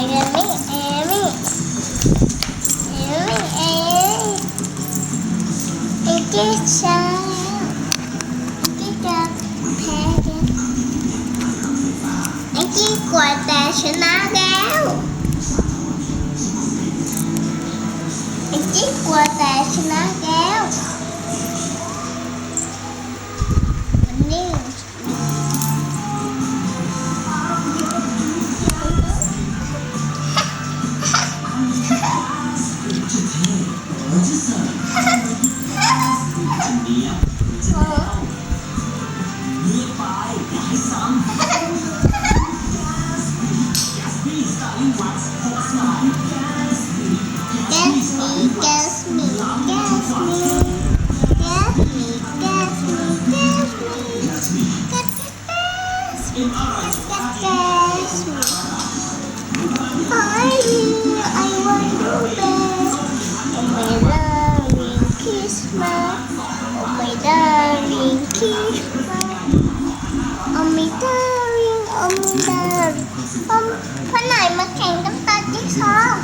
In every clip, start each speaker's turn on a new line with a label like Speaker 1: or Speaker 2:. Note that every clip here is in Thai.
Speaker 1: เอมี่เอมี่เอมี่เอไอ้เจ๊ชาไอ้เจ๊จะแพ้กันไอ้เจ๊กว่าแต่ชนะแล้วไอ้เจ๊กว่าแต่ชนะแล้ว guess, guess, guess me. I you, I want you back. Oh my darling Christmas. Oh my darling Christmas. Oh my darling, oh my darling. อมพ่อหน่อยมาแข่งกับตาจิ๊กซอว์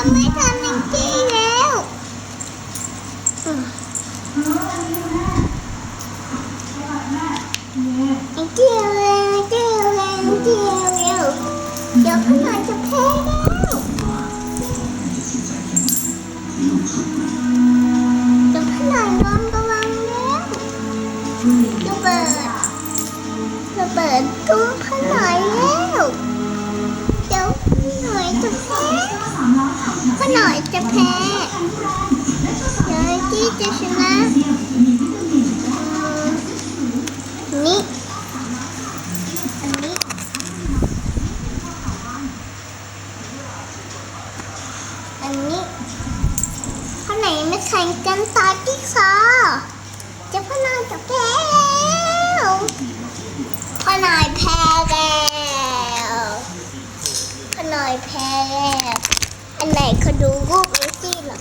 Speaker 1: จะไม่ทันในที่แล้วอืมอีกเดียวเลยเดียวเลยเดียวเร็วเดี๋ยวพ่อหน่อยจะแพ้แล้วเดี๋ยวพ่อหน่อยนอนระวังแล้วระเบิดระเบิดตุ้มพ่อหน่อยแล้ว หน่อยจะแพ้เดี๋ยวไอ้ที่จะชนะอืมนี่อันนี้อันนี้พ่อไหนไมาแข่งกันตาจิ๊กซอว์จะพ่อนายจะแพ้แล้วพ่อนายแพ้แล้วพ่อนายแพ้แล้ว ไหนเขาดูรูปนี้สิหรอ